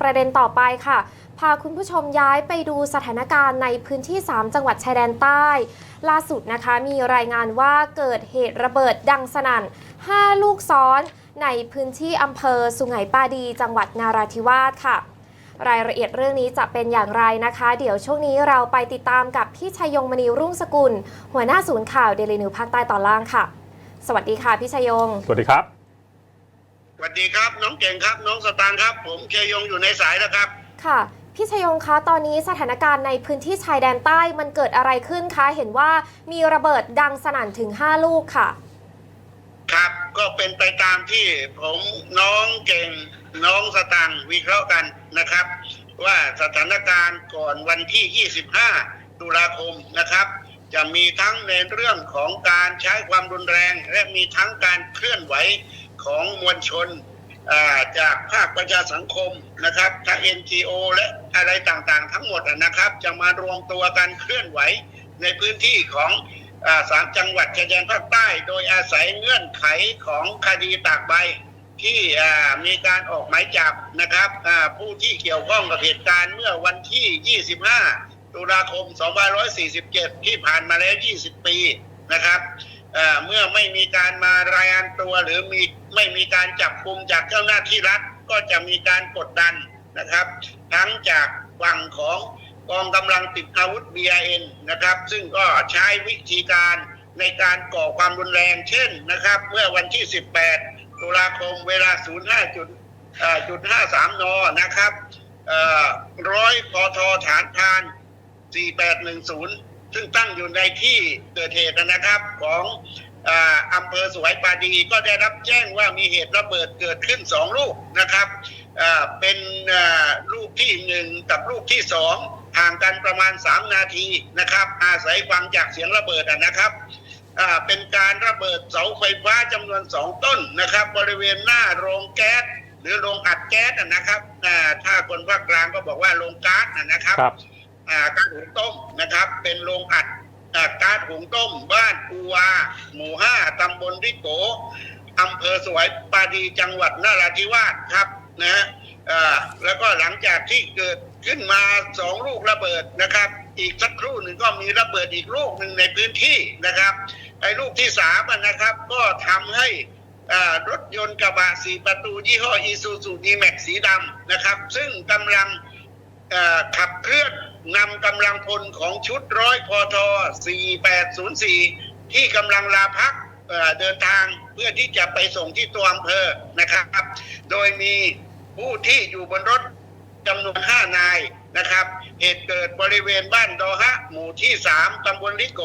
ประเด็นต่อไปค่ะ พาคุณผู้ชมย้ายไปดูสถานการณ์ในพื้นที่ 3 จังหวัดชายแดนใต้ ล่าสุดนะคะมีรายงานว่าเกิดเหตุระเบิดดังสนั่น 5 ลูกซ้อนในพื้นที่อำเภอสุไหงปาดี จังหวัดนาราธิวาสค่ะ รายละเอียดเรื่องนี้จะเป็นอย่างไรนะคะ เดี๋ยวช่วงนี้เราไปติดตามกับพี่ชัยยงมณีรุ่งสกุล หัวหน้าศูนย์ข่าวเดลินิวภาคใต้ตอนล่างค่ะ สวัสดีค่ะพี่ชัยยง สวัสดีครับ วัสดีครับ น้องเก่งครับ น้องสตางค์ครับ ผมเคยงอยู่ในสายแล้วครับ ค่ะ พี่ชยงคะตอนนี้สถานการณ์ในพื้นที่ชายแดนใต้มันเกิดอะไรขึ้นคะ เห็นว่ามีระเบิดดังสนั่นถึง 5 ลูกค่ะ ครับก็เป็นไปตามที่ผมน้องเก่งน้องสตางค์วิเคราะห์กันนะครับ ว่าสถานการณ์ก่อนวันที่ 25 ตุลาคมนะครับ จะมีทั้งในเรื่องของการใช้ความรุนแรง และมีทั้งการเคลื่อนไหว ของมวลชนาจากภาคประชาสังคมนะครับทั้ง NGO และอะไรต่างๆ ทั้งหมดนะครับ จะมารวมตัวกันเคลื่อนไหวในพื้นที่ของสามจังหวัดชายแดนภาคใต้ โดยอาศัยเงื่อนไขของคดีตากใบที่มีการออกหมายจับนะครับผู้ที่เกี่ยวข้องกับเหตุการณ์เมื่อวันที่ 25 ตุลาคม 2547 ที่ผ่านมาแล้ว 20 ปีนะครับ เมื่อไม่มีการมารายงานตัวหรือมีไม่มีการจับกุมจากเจ้าหน้าที่รัฐ ก็จะมีการกดดันนะครับ ทั้งจากฝั่งของกองกำลังติดอาวุธ BIN นะครับ ซึ่งก็ใช้วิธีการในการก่อความรุนแรง เช่นนะครับ เมื่อวันที่ 18 ตุลาคมเวลา 05.53 น นะครับร้อยพอทฐานพาน 4810 ซึ่งตั้งอยู่ในที่เกิดเหตุนะครับของอำเภอสวยปาดีก็ได้รับแจ้งว่ามีเหตุระเบิดเกิดขึ้นสองลูกนะครับเป็นลูกที่หนึ่งกับลูกที่สองห่างกันประมาณ 3 นาทีนะครับ อาศัยฟังจากเสียงระเบิดอะนะครับเป็นการระเบิดเสาไฟฟ้าจำนวนสองต้นนะครับ บริเวณหน้าโรงแก๊สหรือโรงอัดแก๊สนะครับถ้าคนภาคกลางก็บอกว่าโรงก๊าซอะนะครับรบ ก๊าซหุงต้มนะครับ เป็นโรงอัดก๊าซหุงต้มบ้านปูวาหมู่ห้าตำบลริโกอำเภอสวยปาดีจังหวัดนราธิวาสครับนะฮะแล้วก็หลังจากที่เกิดขึ้นมาสองลูกระเบิดนะครับ อีกสักครู่หนึ่งก็มีระเบิดอีกลูกหนึ่งในพื้นที่นะครับไอ้ลูกที่สามนะครับ ก็ทำให้รถยนต์กระบะสีประตูยี่ห้ออีซูซูดีแม็กสีดำนะครับ ซึ่งกำลังขับเคลื่อน นำกำลังพลของชุดร้อยพอท4804 ที่กำลังลาพักเเดินทางเพื่อที่จะไปส่งที่ตัวอำเภอนะครับ โดยมีผู้ที่อยู่บนรถจำนวน5นายนะครับ เหตุเกิดบริเวณบ้านดอฮะ หมู่ที่3ตำบลลิโก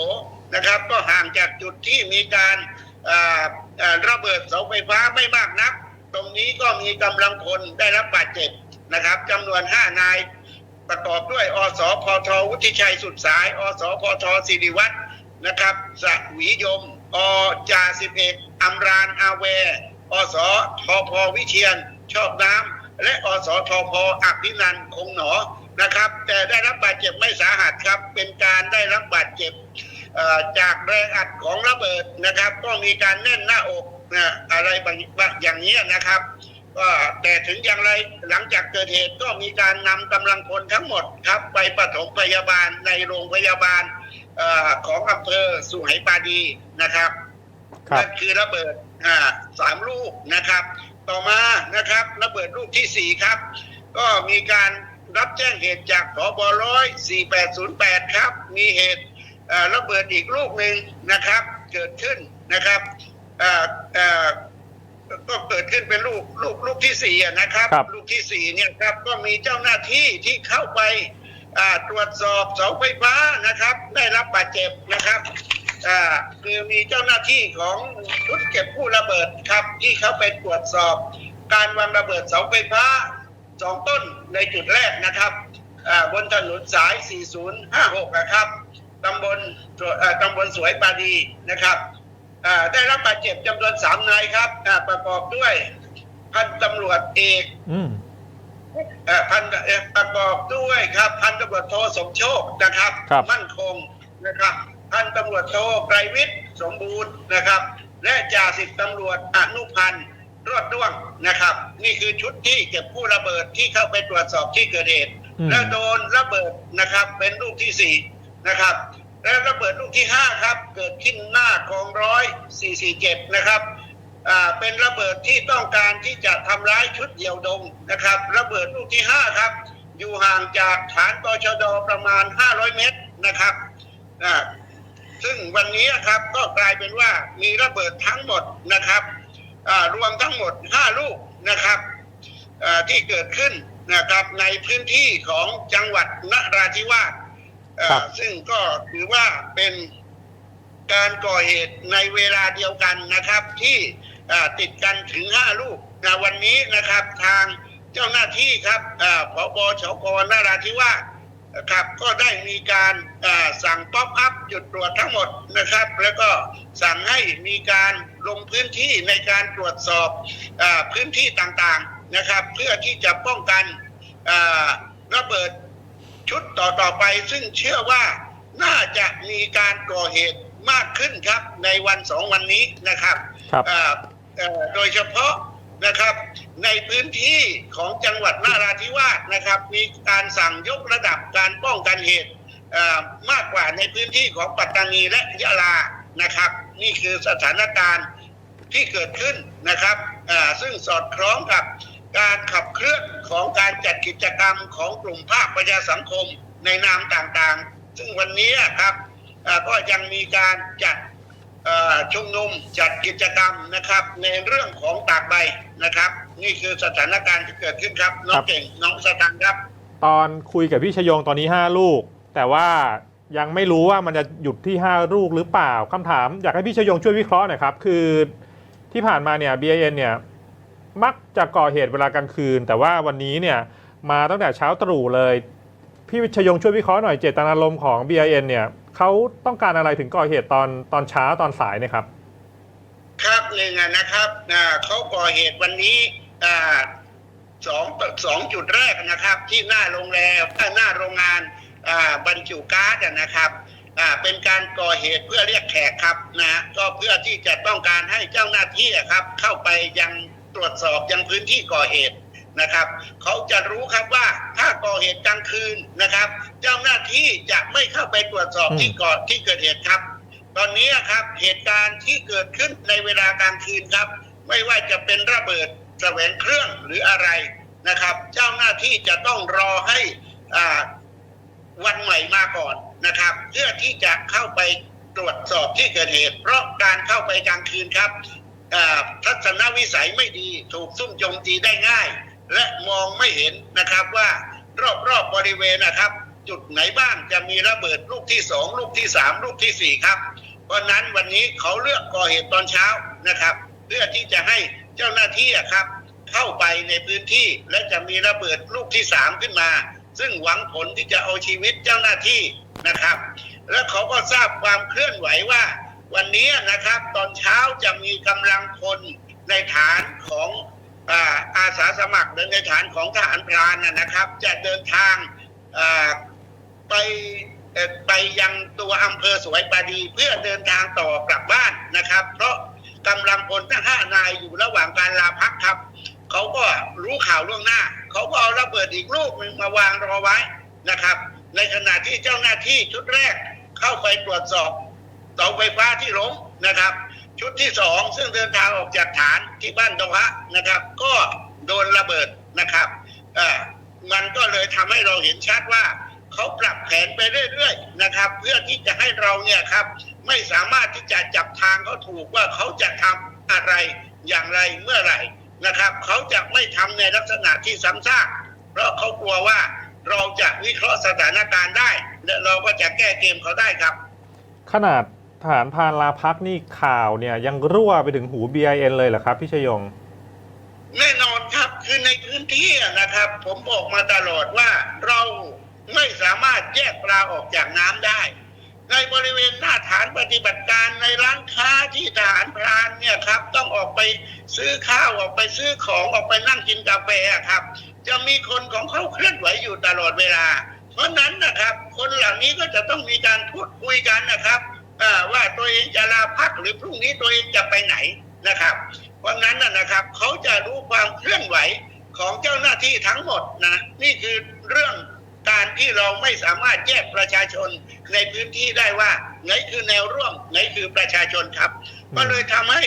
นะครับ ก็ห่างจากจุดที่มีการระเบิดเสาไฟฟ้าไม่มากนัก ตรงนี้ก็มีกำลังพลได้รับบาดเจ็บนะครับจำนวน5นาย ประกอบด้วยอสพทวุฒิชัยสุดสาย อสพทสิริวัฒน์นะครับสวียม อจ่าสิบเอกอำรานอาเว อสทพวิเชียน ชอบน้ำและอสทพอภินันคงหนอนะครับ แต่ได้รับบาดเจ็บไม่สาหัสครับ เป็นการได้รับบาดเจ็บจากแรงอัดของระเบิดนะครับ ก็มีการแน่นหน้าอกนะอะไรบางอย่างนี้นะครับ ก็แต่ถึงอย่างไรหลังจากเกิดเหตุก็มีการนำกำลังพลทั้งหมดครับ ไปปฐมพยาบาลในโรงพยาบาลเออของอำเภอสุไหปาดีนะครับครับนั่นคือระเบิดอ่าสามลูกนะครับ ต่อมานะครับระเบิดลูกที่สี่ครับ ก็มีการรับแจ้งเหตุจากผบร้อยสี่แปดศูนย์แปดครับ มีเหตุเอ่อระเบิดอีกลูกหนึ่งนะครับ เกิดขึ้นนะครับเอ่อเอ่อ ก็เกิดขึ้นเป็นลูกลูกลูกที่สี่อะนะครับ ครับ ลูกที่สี่เนี่ยครับก็มีเจ้าหน้าที่ที่เข้าไปอ่าตรวจสอบเสาไฟฟ้านะครับ ได้รับบาดเจ็บนะครับอ่าคือมีเจ้าหน้าที่ของชุดเก็บกู้ระเบิดครับที่เขาไปตรวจสอบ การวางระเบิดเสาไฟฟ้าสองต้นในจุดแรกนะครับอ่าบนถนนสาย 4056 นะครับตำบลเอ่อตำบลสวยปาดีนะครับอ่า ได้รับบาดเจ็บจำนวนสามนายครับอ่าประกอบด้วย พันตำรวจเอกอืมเอ่อพันเอ่อประกอบด้วยครับ พันตำรวจโทสมโชคนะครับครับ มั่นคงนะครับ พันตำรวจโทไกรวิทย์สมบูรณ์นะครับ และจ่าสิบตำรวจอนุพันธ์รอดร่วงนะครับ นี่คือชุดที่เก็บกู้ระเบิดที่เข้าไปตรวจสอบที่เกิดเหตุอืมและโดนระเบิดนะครับ เป็นลูกที่สี่นะครับ และระเบิดลูกที่ห้าครับ เกิดขึ้นหน้าคลองร้อยสี่สี่เจ็ดนะครับเป็นระเบิดที่ต้องการที่จะทำร้ายชุดเดี่ยวดงนะครับ ระเบิดลูกที่ห้าครับ อยู่ห่างจากฐานตชดประมาณ 500 เมตรนะครับซึ่งวันนี้ครับก็กลายเป็นว่ามีระเบิดทั้งหมดนะครับรวมทั้งหมด 5 ลูกนะครับที่เกิดขึ้นนะครับในพื้นที่ของจังหวัดนราธิวาส ซึ่งก็ถือว่าเป็นการก่อเหตุในเวลาเดียวกันนะครับ ที่อ่าติดกันถึง5ลูกนะวันนี้นะครับทางเจ้าหน้าที่ครับอ่าผบชกนราธิวาสครับก็ได้มีการอ่าสั่งป๊อปอัพจุดตรวจทั้งหมดนะครับ แล้วก็สั่งให้มีการลงพื้นที่ในการตรวจสอบอาพื้นที่ต่างๆนะครับ เพื่อที่จะป้องกันอ่าระเบิด ชุดต่อต่อไปซึ่งเชื่อว่าน่าจะมีการก่อเหตุมากขึ้นครับ ในวันสองวันนี้นะครับครับอ่าเอ่อโดยเฉพาะนะครับในพื้นที่ของจังหวัดนาราธิวาสนะครับ มีการสั่งยกระดับการป้องกันเหตุเอ่อมากกว่าในพื้นที่ของปัตตานีและยะลานะครับ นี่คือสถานการณ์ที่เกิดขึ้นนะครับอ่าซึ่งสอดคล้องกับ การขับเคลื่อนของการจัดกิจกรรมของกลุ่มภาคประชาสังคมในนามต่างๆ ซึ่งวันนี้ครับอ่าก็ยังมีการจัดเอ่อชุมนุมจัดกิจกรรมนะครับ ในเรื่องของตากใบนะครับ นี่คือสถานการณ์ที่เกิดขึ้นครับ น้องเก่งน้องสตังค์ครับ ตอนคุยกับพี่ชยงตอนนี้ 5 ลูก แต่ว่ายังไม่รู้ว่ามันจะหยุดที่ 5 ลูกหรือเปล่าคำถาม อยากให้พี่ชยงช่วยวิเคราะห์หน่อยครับ คือที่ผ่านมาเนี่ย BIN เนี่ย มักจะก่อเหตุเวลากลางคืน แต่ว่าวันนี้เนี่ยมาตั้งแต่เช้าตรู่เลย พี่วิชยงช่วยวิเคราะห์หน่อยเจตนารมณ์ของ BIN เนี่ยเขาต้องการอะไรถึงก่อเหตุตอนตอนเช้าตอนสายเนะครับ ครับหนึ่งอะนะครับอ่าเขาก่อเหตุวันนี้อ่าสองสองจุดแรกนะครับ ที่หน้าโรงแรมหน้าโรงงานอ่าบรรจุก๊าซอะนะครับอ่าเป็นการก่อเหตุเพื่อเรียกแขกครับนะก็เพื่อที่จะต้องการให้เจ้าหน้าที่อะครับ เข้าไปยัง ตรวจสอบยังพื้นที่ก่อเหตุนะครับเขาจะรู้ครับว่าถ้าก่อเหตุกลางคืนนะครับ เจ้าหน้าที่จะไม่เข้าไปตรวจสอบอืมที่ก่อนที่เกิดเหตุครับ ตอนนี้ครับเหตุการณ์ที่เกิดขึ้นในเวลากลางคืนครับ ไม่ว่าจะเป็นระเบิดแสวงเครื่องหรืออะไรนะครับ เจ้าหน้าที่จะต้องรอให้อ่าวันใหม่มาก่อนนะครับ เพื่อที่จะเข้าไปตรวจสอบที่เกิดเหตุ เพราะการเข้าไปกลางคืนครับอ่า ทัศนวิสัยไม่ดีถูกซุ่มโจมตีได้ง่าย และมองไม่เห็นนะครับว่ารอบๆบบริเวณนะครับ จุดไหนบ้างจะมีระเบิดลูกที่สองลูกที่สามลูกที่สี่ครับ เพราะนั้นวันนี้เขาเลือกก่อเหตุตอนเช้านะครับ เพื่อที่จะให้เจ้าหน้าที่ครับ เข้าไปในพื้นที่และจะมีระเบิดลูกที่สามขึ้นมา ซึ่งหวังผลที่จะเอาชีวิตเจ้าหน้าที่นะครับ และเขาก็ทราบความเคลื่อนไหวว่า วันนี้นะครับตอนเช้าจะมีกำลังพลในฐานของอาสาสมัครหรือในฐานของทหารพรานนะครับ จะเดินทางไปไปยังตัวอำเภอสวยปาดีเพื่อเดินทางต่อกลับบ้านนะครับ เพราะกำลังพลทั้งห้านายอยู่ระหว่างการลาพักครับเขาก็รู้ข่าวล่วงหน้าเขาก็เอาระเบิดอีกลูกหนึ่งมาวางรอไว้นะครับ ในขณะที่เจ้าหน้าที่ชุดแรกเข้าไปตรวจสอบ เสาไฟฟ้าที่ล้มนะครับ ชุดที่สองซึ่งเดินทางออกจากฐานที่บ้านดงฮะนะครับ ก็โดนระเบิดนะครับอ่อมันก็เลยทำให้เราเห็นชัดว่าเขาปรับแผนไปเรื่อยๆนะครับ เพื่อที่จะให้เราเนี่ยครับไม่สามารถที่จะจับทางเขาถูกว่าเขาจะทำอะไรอย่างไรเมื่อไหร่นะครับ เขาจะไม่ทำในลักษณะที่ซ้ำซากเพราะเขากลัวว่าเราจะวิเคราะห์สถานการณ์ได้และเราก็จะแก้เกมเขาได้ครับ ขนาด ฐานพานลาพักนี่ข่าวเนี่ยยังรั่วไปถึงหู BIN เลยเหรอครับพี่ชยง แน่นอนครับคือในพื้นที่นะครับ ผมบอกมาตลอดว่าเราไม่สามารถแยกปลาออกจากน้ำได้ ในบริเวณหน้าฐานปฏิบัติการในร้านค้าที่ทหารพรานเนี่ยครับ ต้องออกไปซื้อข้าวออกไปซื้อของออกไปนั่งกินกาแฟครับ จะมีคนของเขาเคลื่อนไหวอยู่ตลอดเวลา เพราะนั้นนะครับ คนเหล่านี้ก็จะต้องมีการพูดคุยกันนะครับ ว่าตัวเองจะลาพักหรือพรุ่งนี้ตัวเองจะไปไหนนะครับ เพราะนั้นนะนะครับเขาจะรู้ความเคลื่อนไหวของเจ้าหน้าที่ทั้งหมดนะนี่คือเรื่องการที่เราไม่สามารถแยกประชาชนในพื้นที่ได้ว่า ไหนคือแนวร่วมไหนคือประชาชนครับ ก็เลยทำให้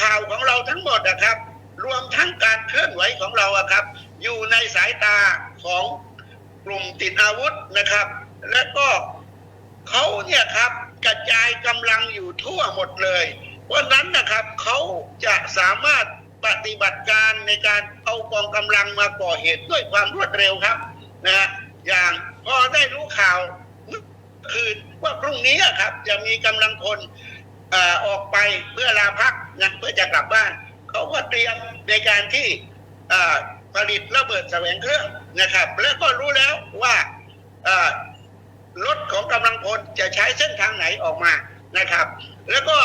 ข่าวของเราทั้งหมดนะครับ รวมทั้งการเคลื่อนไหวของเราอะครับ อยู่ในสายตาของกลุ่มติดอาวุธนะครับ และก็เขาเนี่ยครับ กระจายกำลังอยู่ทั่วหมดเลย เพราะนั้นนะครับเขาจะสามารถปฏิบัติการในการเอากองกำลังมาก่อเหตุด้วยความรวดเร็วครับนะฮะอย่างพอได้รู้ข่าวเมื่อคืนว่าพรุ่งนี้ครับ จะมีกำลังพลอออกไปเพื่อลาพักนะเพื่อจะกลับบ้านเขาก็เตรียมในการที่ผลิตระเบิดแสวงเครื่องนะครับ แล้วก็รู้แล้วว่า รถของกำลังพลจะใช้เส้นทางไหนออกมานะครับ แล้วก็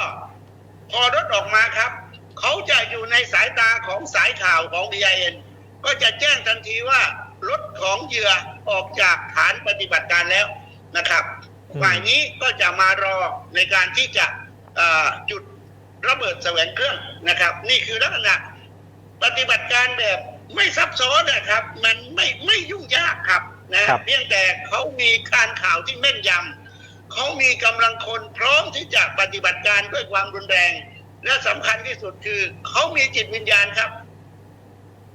พอรถออกมาครับเขาจะอยู่ในสายตาของสายข่าวของ BIN ก็จะแจ้งทันทีว่ารถของเหยื่อออกจากฐานปฏิบัติการแล้วนะครับอืมฝ่ายนี้ก็จะมารอในการที่จะเอ่อจุดระเบิดแสวงเครื่องนะครับ นี่คือลักษณะปฏิบัติการแบบไม่ซับซ้อนนะครับ มันไม่ไม่ยุ่งยากครับ นะครับเพียงแต่เขามีการข่าวที่แม่นยำเขามีกำลังคนพร้อมที่จะปฏิบัติการด้วยความรุนแรง และสำคัญที่สุดคือเขามีจิตวิญญาณครับ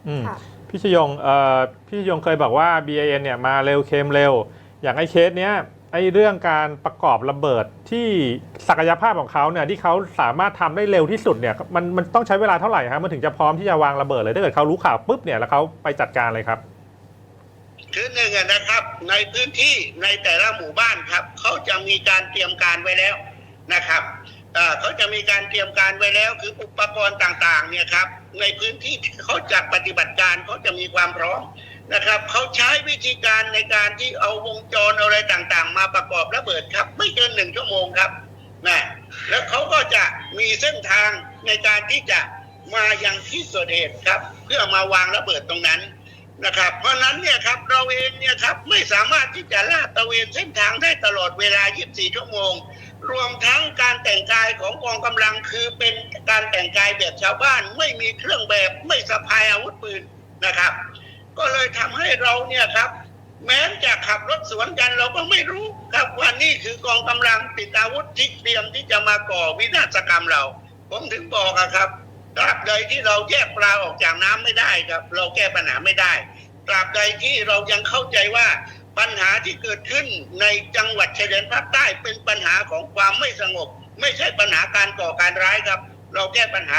อืมค่ะพี่ชยงเอ่อพี่ชยงเคยบอกว่า BAN เนี่ยมาเร็วเคมเร็ว อย่างไอ้เคสเนี้ยไอ้เรื่องการประกอบระเบิดที่ศักยภาพของเขาเนี่ยที่เขาสามารถทำได้เร็วที่สุดเนี่ยมันมันต้องใช้เวลาเท่าไหร่ฮะมันถึงจะพร้อมที่จะวางระเบิดเลยถ้าเกิดเขารู้ข่าวปุ๊บเนี่ยแล้วเขาไปจัดการเลยครับ คือหนึ่งนะครับในพื้นที่ในแต่ละหมู่บ้านครับเขาจะมีการเตรียมการไว้แล้วนะครับเขาจะมีการเตรียมการไว้แล้ว คืออุปกรณ์ต่างๆเนี่ยครับในพื้นที่ที่เขาจัดปฏิบัติการเขาจะมีความพร้อมนะครับเขาใช้วิธีการในการที่เอาวงจรอะไรต่างๆ มาประกอบระเบิดครับ ไม่เกินหนึ่งชั่วโมงครับนะแล้วเขาก็จะมีเส้นทางในการที่จะมายังที่เกิดเหตุครับ เพื่อมาวางระเบิดตรงนั้น นะครับ เพราะนั้นเนี่ยครับเราเองเนี่ยครับไม่สามารถที่จะลาดตระเวนเส้นทางได้ตลอดเวลา 24 ชั่วโมง รวมทั้งการแต่งกายของกองกำลังคือเป็นการแต่งกายแบบชาวบ้าน ไม่มีเครื่องแบบไม่สะพายอาวุธปืนนะครับ ก็เลยทำให้เราเนี่ยครับ แม้จะขับรถสวนกันเราก็ไม่รู้ครับว่านี่คือกองกำลังติดอาวุธที่เตรียมที่จะมาก่อวินาศกรรมเรา ผมถึงบอกอะครับตราบใดที่เราแยกปลาออกจากน้ำไม่ได้ครับ เราแก้ปัญหาไม่ได้ ตราบใดที่เรายังเข้าใจว่าปัญหาที่เกิดขึ้นในจังหวัดชายแดนภาคใต้เป็นปัญหาของความไม่สงบ ไม่ใช่ปัญหาการก่อการร้ายครับ เราแก้ปัญหา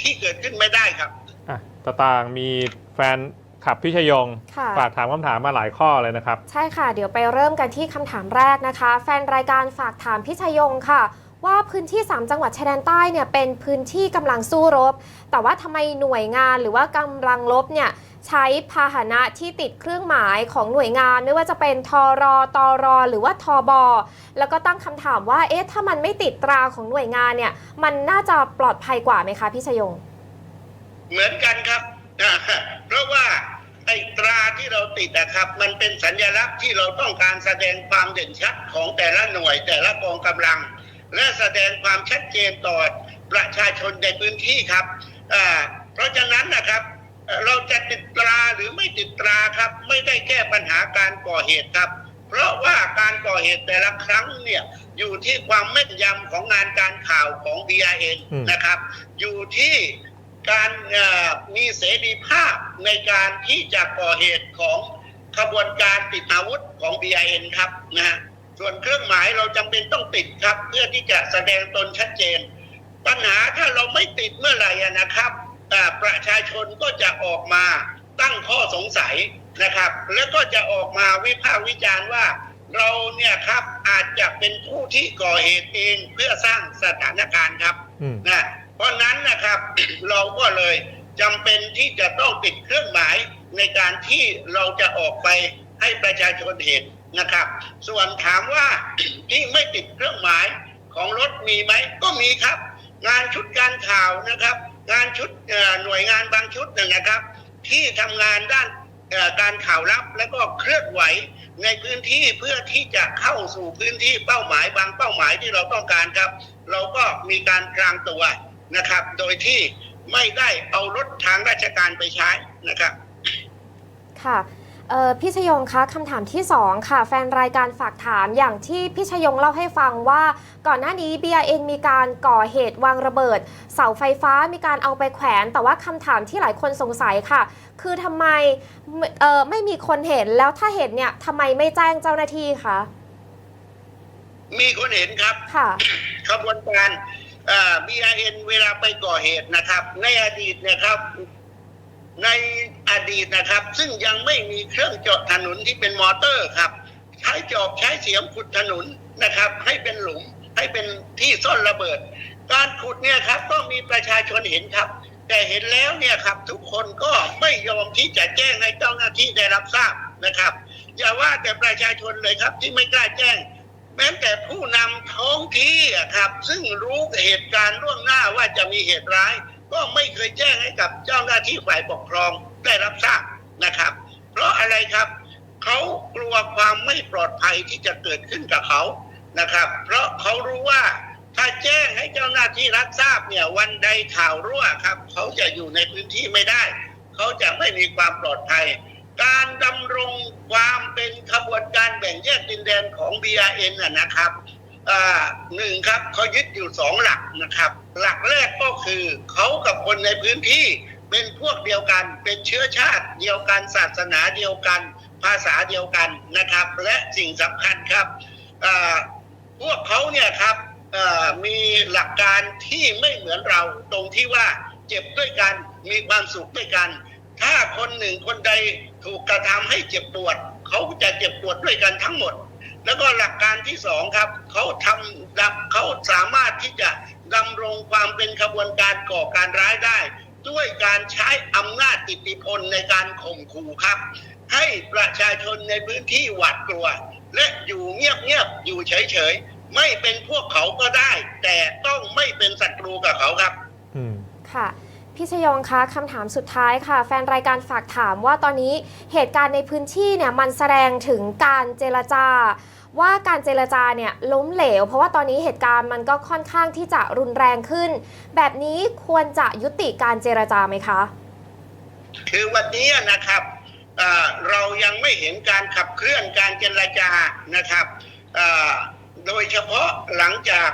ที่เกิดขึ้นไม่ได้ครับอะตะตางมีแฟนขับพี่ชยงค่ะ ฝากถามคำถามมาหลายข้อเลยนะครับ ใช่ค่ะ เดี๋ยวไปเริ่มกันที่คำถามแรกนะคะ แฟนรายการฝากถามพิชยงค่ะ ว่าพื้นที่ 3 จังหวัดชายแดนใต้เนี่ยเป็นพื้นที่กำลังสู้รบ แต่ว่าทำไมหน่วยงานหรือว่ากำลังรบเนี่ยใช้พาหนะที่ติดเครื่องหมายของหน่วยงานไม่ว่าจะเป็นทอรอตอรอ หรือว่าทอบอแล้วก็ตั้งคำถามว่าเอ๊ะถ้ามันไม่ติดตราของหน่วยงานเนี่ย มันน่าจะปลอดภัยกว่าไหมคะพี่ชยง เหมือนกันครับ เพราะว่าไอ้ตราที่เราติดนะครับ มันเป็นสัญลักษณ์ที่เราต้องการแสดงความเด่นชัดของแต่ละหน่วยแต่ละกองกำลัง และแสดงความชัดเจนต่อประชาชนในพื้นที่ครับอ่าเพราะฉะนั้นนะครับเอ่อเราจะติดตราหรือไม่ติดตราครับ ไม่ได้แก้ปัญหาการก่อเหตุครับ เพราะว่าการก่อเหตุแต่ละครั้งเนี่ยอยู่ที่ความแม่นยำของงานการข่าวของ BIN อืมนะครับ อยู่ที่การเอ่อมีเสรีภาพในการที่จะก่อเหตุของขบวนการติดอาวุธของ BIN ครับนะฮะ ส่วนเครื่องหมายเราจำเป็นต้องติดครับ เพื่อที่จะแสดงตนชัดเจน ปัญหาถ้าเราไม่ติดเมื่อไหร่อะนะครับอ่าประชาชนก็จะออกมาตั้งข้อสงสัยนะครับ แล้วก็จะออกมาวิพากษ์วิจารณ์ว่าเราเนี่ยครับอาจจะเป็นผู้ที่ก่อเหตุเองเพื่อสร้างสถานการณ์ครับอืมนะเพราะนั้นนะครับเราก็เลยจำเป็นที่จะต้องติดเครื่องหมายในการที่เราจะออกไปให้ประชาชนเห็น นะครับ ส่วนถามว่าที่ไม่ติดเครื่องหมายของรถมีไหมก็มีครับ งานชุดการข่าวนะครับ งานชุดหน่วยงานบางชุดนี่ยนะครับ ที่ทำงานด้านการข่าวลับและก็เคลื่อนไหวในพื้นที่เพื่อที่จะเข้าสู่พื้นที่เป้าหมายบางเป้าหมายที่เราต้องการครับ เราก็มีการกลางตัวนะครับ โดยที่ไม่ได้เอารถทางราชการไปใช้นะครับ ค่ะ เอ่อพี่ชยงคะคำถามที่ 2 ค่ะ แฟนรายการฝากถามอย่างที่พี่ชยงเล่าให้ฟังว่า ก่อนหน้านี้ BRN มีการก่อเหตุวางระเบิด เสาไฟฟ้ามีการเอาไปแขวน แต่ว่าคำถามที่หลายคนสงสัยค่ะ คือทำไมไม่เอ่อไม่มีคนเห็นแล้วถ้าเห็นเนี่ยทำไมไม่แจ้งเจ้าหน้าที่คะมีคนเห็นครับค่ะขบวนการเอ่อ BRN เวลาไปก่อเหตุนะครับ ในอดีตเนะครับ ในอดีตนะครับ ซึ่งยังไม่มีเครื่องเจาะถนนที่เป็นมอเตอร์ครับ ใช้จอบใช้เสียมขุดถนนนะครับ ให้เป็นหลุมให้เป็นที่ซ่อนระเบิด การขุดเนี่ยครับก็มีประชาชนเห็นครับ แต่เห็นแล้วเนี่ยครับทุกคนก็ไม่ยอมที่จะแจ้งให้เจ้าหน้าที่ได้รับทราบนะครับ อย่าว่าแต่ประชาชนเลยครับที่ไม่กล้าแจ้ง แม้แต่ผู้นำท้องที่ครับ ซึ่งรู้เหตุการณ์ล่วงหน้าว่าจะมีเหตุร้าย ก็ไม่เคยแจ้งให้กับเจ้าหน้าที่ฝ่ายปกครองได้รับทราบนะครับ เพราะอะไรครับเขากลัวความไม่ปลอดภัยที่จะเกิดขึ้นกับเขานะครับ เพราะเขารู้ว่าถ้าแจ้งให้เจ้าหน้าที่รับทราบเนี่ยวันใดข่าวรั่วครับเขาจะอยู่ในพื้นที่ไม่ได้ เขาจะไม่มีความปลอดภัย การดำรงความเป็นขบวนการแบ่งแยกดินแดนของ BRN น่ะนะครับ หนึ่งครับเขายึดอยู่สองหลักนะครับ หลักแรกก็คือเขากับคนในพื้นที่เป็นพวกเดียวกัน เป็นเชื้อชาติเดียวกันศาสนาเดียวกัน ภาษาเดียวกันนะครับ และสิ่งสำคัญครับพวกเขาเนี่ยครับมีหลักการที่ไม่เหมือนเราตรงที่ว่าเจ็บด้วยกันมีความสุขด้วยกัน ถ้าคนหนึ่งคนใดถูกกระทำให้เจ็บปวด เขาจะเจ็บปวดด้วยกันทั้งหมด แล้วก็หลักการที่สองครับเขาทำดับเขาสามารถที่จะดำรงความเป็นขบวนการก่อการร้ายได้ ด้วยการใช้อำนาจอิทธิพลในการข่มขู่ครับ ให้ประชาชนในพื้นที่หวาดกลัว และอยู่เงียบๆอยู่เฉยๆไม่เป็นพวกเขาก็ได้ แต่ต้องไม่เป็นศัตรูกับเขาครับ อืมค่ะ พี่ชยองคะคำถามสุดท้ายค่ะ แฟนรายการฝากถามว่าตอนนี้เหตุการณ์ในพื้นที่เนี่ยมันแสดงถึงการเจรจา ว่าการเจรจาเนี่ยล้มเหลว เพราะว่าตอนนี้เหตุการณ์มันก็ค่อนข้างที่จะรุนแรงขึ้น แบบนี้ควรจะยุติการเจรจาไหมคะ คือวันนี้นะครับเรายังไม่เห็นการขับเคลื่อนการเจรจานะครับโดยเฉพาะหลังจาก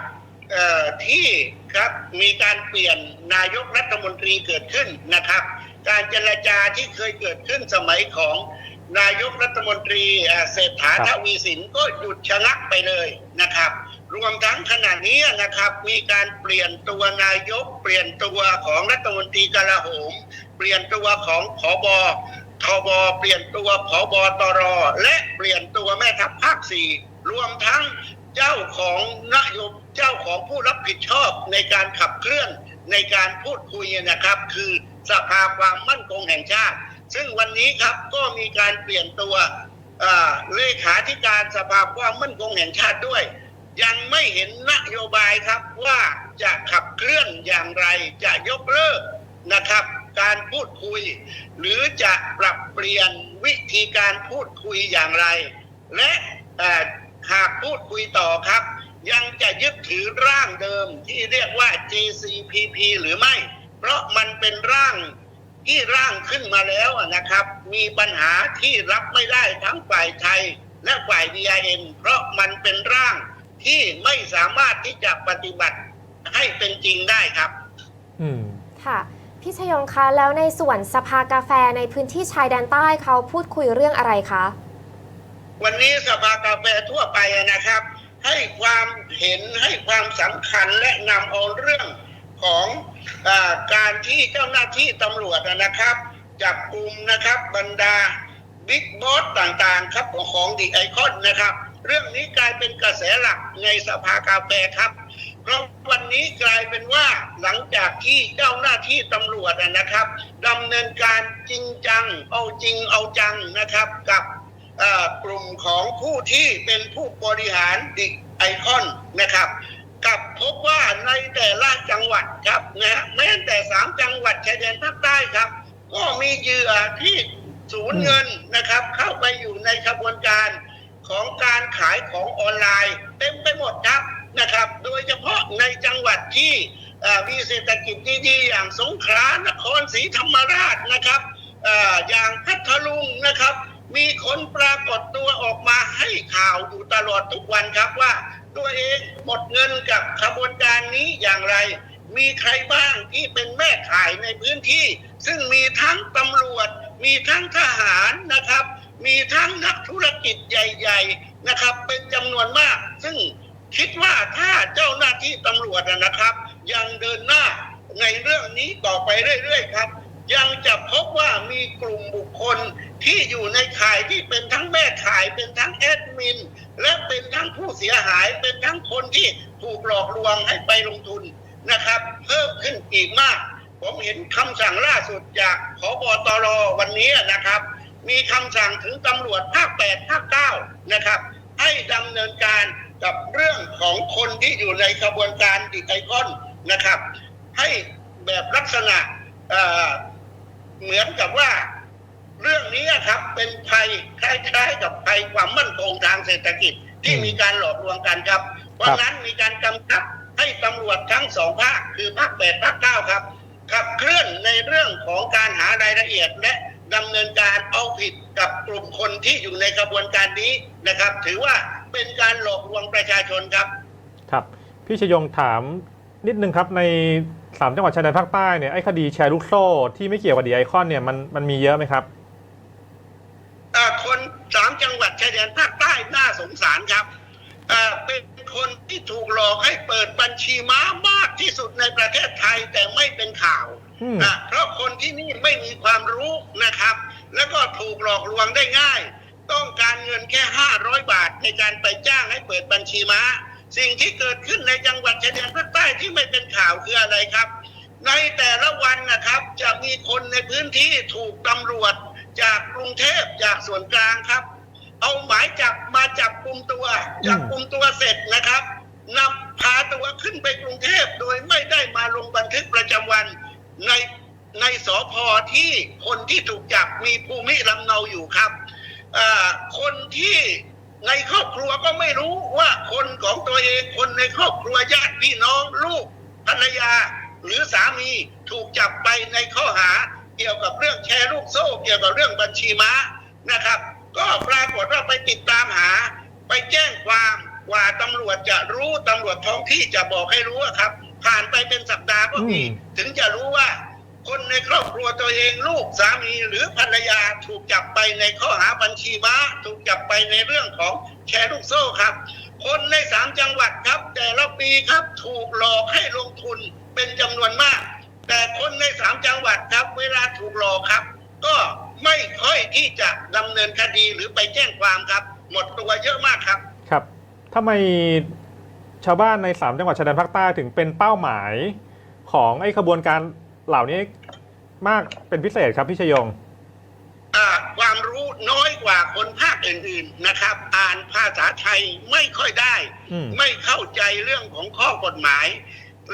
ที่ ครับมีการเปลี่ยนนายกรัฐมนตรีเกิดขึ้นนะครับ การเจรจาที่เคยเกิดขึ้นสมัยของนายกรัฐมนตรีอ่าเศรษฐาครับทวีสินก็หยุดชะงักไปเลยนะครับ รวมทั้งขณะนี้นะครับมีการเปลี่ยนตัวนายก เปลี่ยนตัวของรัฐมนตรีกลาโหม เปลี่ยนตัวของผอบอทบเปลี่ยนตัวผอบอตร และเปลี่ยนตัวแม่ทัพภาคสี่รวมทั้งเจ้าของนโยบ เจ้าของผู้รับผิดชอบในการขับเคลื่อนในการพูดคุยนะครับ คือสภาความมั่นคงแห่งชาติ ซึ่งวันนี้ครับก็มีการเปลี่ยนตัวเลขาธิการสภาความมั่นคงแห่งชาติด้วย ยังไม่เห็นนโยบายครับว่าจะขับเคลื่อนอย่างไรจะยกเลิกนะครับ การพูดคุย หรือจะปรับเปลี่ยนวิธีการพูดคุยอย่างไร และหากพูดคุยต่อครับ ยังจะยึดถือร่างเดิมที่เรียกว่า JCPP หรือไม่ เพราะมันเป็นร่างที่ร่างขึ้นมาแล้วอะนะครับ มีปัญหาที่รับไม่ได้ทั้งฝ่ายไทยและฝ่าย BIN เพราะมันเป็นร่างที่ไม่สามารถที่จะปฏิบัติให้เป็นจริงได้ครับ อืมค่ะพี่ชยงคะแล้วในส่วนสภากาแฟในพื้นที่ชายแดนใต้เขาพูดคุยเรื่องอะไรคะวันนี้สภากาแฟทั่วไปนะครับ ให้ความเห็นให้ความสำคัญและนำเอาเรื่องของอการที่เจ้าหน้าที่ตำรวจนะครับ จับกลุ่มนะครับบรรดาบิ๊กบอสต่างๆ ครับของดีไอคอนนะครับ เรื่องนี้กลายเป็นกระแสหลักในสภากาแฟครับเพราะวันนี้กลายเป็นว่าหลังจากที่เจ้าหน้าที่ตำรวจนะครับดำเนินการจริงจัง เอาจริงเอาจังนะครับกับ กลุ่มของผู้ที่เป็นผู้บริหารดิกไอคอนนะครับกับพบว่าในแต่ละจังหวัดครับนะฮะแม้แต่สามจังหวัดชายแดนภาคใต้ครับ ก็มีเหยื่อที่สูญเงินนะครับ เข้าไปอยู่ในขบวนการของการขายของออนไลน์เต็มไปหมดครับนะครับ โดยเฉพาะในจังหวัดที่มีเศรษฐกิจดีๆอย่างสงขลานครศรีธรรมราชนะครับออย่างพัทลุงนะครับ มีคนปรากฏตัวออกมาให้ข่าวอยู่ตลอดทุกวันครับว่า ตัวเองหมดเงินกับขบวนการนี้อย่างไร มีใครบ้างที่เป็นแม่ขายในพื้นที่ ซึ่งมีทั้งตำรวจ มีทั้งทหารนะครับ มีทั้งนักธุรกิจใหญ่ ๆนะครับ เป็นจำนวนมาก ซึ่งคิดว่าถ้าเจ้าหน้าที่ตำรวจนะครับ ยังเดินหน้าในเรื่องนี้ต่อไปเรื่อยๆครับ ยังจะพบว่ามีกลุ่มบุคคล ที่อยู่ในข่ายที่เป็นทั้งแม่ข่ายเป็นทั้งแอดมิน และเป็นทั้งผู้เสียหายเป็นทั้งคนที่ถูกหลอกลวงให้ไปลงทุนนะครับ เพิ่มขึ้นอีกมาก ผมเห็นคำสั่งล่าสุดจากพบตรวันนี้นะครับ มีคำสั่งถึงตำรวจภาค8ภาค9นะครับ ให้ดำเนินการกับเรื่องของคนที่อยู่ในกระบวนการดิไอคอนนะครับ ให้แบบลักษณะเเหมือนกับว่า เรื่องนี้ครับเป็นภัยคล้ายๆ กับภัยความมั่นคงทางเศรษฐกิจที่มีการหลอกลวงกันครับ เพราะนั้นมีการกำกับให้ตำรวจทั้งสองภาคคือภาคแปดภาคเก้าครับขับเคลื่อนในเรื่องของการหารายละเอียดและดำเนินการเอาผิดกับกลุ่มคนที่อยู่ในกระบวนการนี้นะครับ ถือว่าเป็นการหลอกลวงประชาชนครับ ครับ พี่ชยงถามนิดนึงครับในสามจังหวัดชายแดนภาคใต้เนี่ยไอ้คดีแชร์ลูกโซ่ที่ไม่เกี่ยวกับดีไอคอนเนี่ยมันมันมีเยอะไหมครับอ่า คนสามจังหวัดชายแดนภาคใต้น่าสงสารครับอ่าเป็นคนที่ถูกหลอกให้เปิดบัญชีม้ามากที่สุดในประเทศไทยแต่ไม่เป็นข่าวอืมนะเพราะคนที่นี่ไม่มีความรู้นะครับ แล้วก็ถูกหลอกลวงได้ง่าย ต้องการเงินแค่ 500 บาทในการไปจ้างให้เปิดบัญชีม้า สิ่งที่เกิดขึ้นในจังหวัดชายแดนภาคใต้ที่ไม่เป็นข่าวคืออะไรครับ ในแต่ละวันนะครับจะมีคนในพื้นที่ถูกตำรวจ จากกรุงเทพจากส่วนกลางครับ เอาหมายจับมาจับกลุ่มตัวจับกลุ่มตัวเสร็จนะครับนำพาตัวขึ้นไปกรุงเทพโดยไม่ได้มาลงบันทึกประจำวันในในสอพอที่คนที่ถูกจับมีภูมิลำเนาอยู่ครับอ่าคนที่ในครอบครัวก็ไม่รู้ว่าคนของตัวเองคนในครอบครัวญาติพี่น้องลูกภรรยา หรือสามีถูกจับไปในข้อหา เกี่ยวกับเรื่องแชร์ลูกโซ่ เกี่ยวกับเรื่องบัญชีม้านะครับ ก็ปรากฏว่าไปติดตามหา ไปแจ้งความกว่าตำรวจจะรู้ตำรวจท้องที่จะบอกให้รู้อะครับ ผ่านไปเป็นสัปดาห์ก็มีอืมถึงจะรู้ว่า คนในครอบครัวตัวเองลูกสามีหรือภรรยาถูกจับไปในข้อหาบัญชีม้า ถูกจับไปในเรื่องของแชร์ลูกโซ่ครับ คนในสามจังหวัดครับ แต่ละปีครับถูกหลอกให้ลงทุนเป็นจำนวนมาก แต่คนในสามจังหวัดครับ เวลาถูกหลอกครับ ก็ไม่ค่อยที่จะดำเนินคดีหรือไปแจ้งความครับ หมดตัวเยอะมากครับ ครับทำไมชาวบ้านในสามจังหวัดชายแดนภาคใต้ถึงเป็นเป้าหมายของไอ้ขบวนการเหล่านี้มากเป็นพิเศษครับพี่ชยงอ่าความรู้น้อยกว่าคนภาคอื่นๆนะครับ อ่านภาษาไทยไม่ค่อยได้อืมไม่เข้าใจเรื่องของข้อกฎหมาย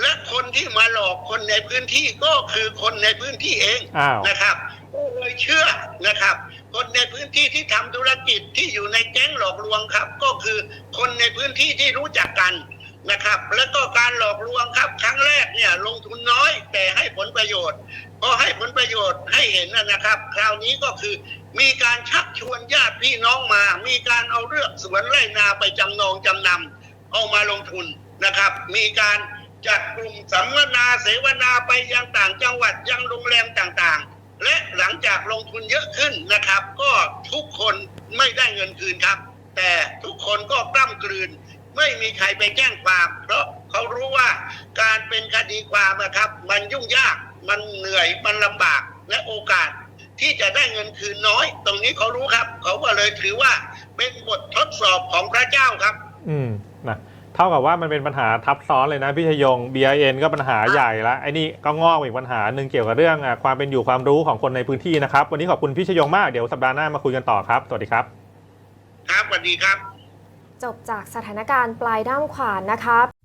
และคนที่มาหลอกคนในพื้นที่ก็คือคนในพื้นที่เองอ้าวนะครับก็เลยเชื่อนะครับ คนในพื้นที่ที่ทำธุรกิจที่อยู่ในแก๊งหลอกลวงครับ ก็คือคนในพื้นที่ที่รู้จักกันนะครับ แล้วก็การหลอกลวงครับ ครั้งแรกเนี่ยลงทุนน้อย แต่ให้ผลประโยชน์พอให้ผลประโยชน์ให้เห็นนะนะครับ คราวนี้ก็คือมีการชักชวนญาติพี่น้องมา มีการเอาเรือกสวนไร่นาไปจำนองจำนำเอามาลงทุนนะครับ มีการ จัดกลุ่มสัมมนาเสวนาไปยังต่างจังหวัดยังโรงแรมต่างๆ และหลังจากลงทุนเยอะขึ้นนะครับ ก็ทุกคนไม่ได้เงินคืนครับ แต่ทุกคนก็กล้ำกลืน ไม่มีใครไปแจ้งความเพราะเขารู้ว่าการเป็นคดีความนะครับ มันยุ่งยากมันเหนื่อยมันลำบากและโอกาสที่จะได้เงินคืนน้อย ตรงนี้เขารู้ครับ เขาก็เลยถือว่าเป็นบททดสอบของพระเจ้าครับ อืม เท่ากับว่ามันเป็นปัญหาทับซ้อนเลยนะพี่ชยง BIN ก็ปัญหาใหญ่ละไอ้นี่ก็งอกอีกปัญหาหนึ่งเกี่ยวกับเรื่องอะความเป็นอยู่ความรู้ของคนในพื้นที่นะครับ วันนี้ขอบคุณพี่ชยงมากเดี๋ยวสัปดาห์หน้ามาคุยกันต่อครับ สวัสดีครับ ครับสวัสดีครับ จบจากสถานการณ์ปลายด้ามขวานนะคะ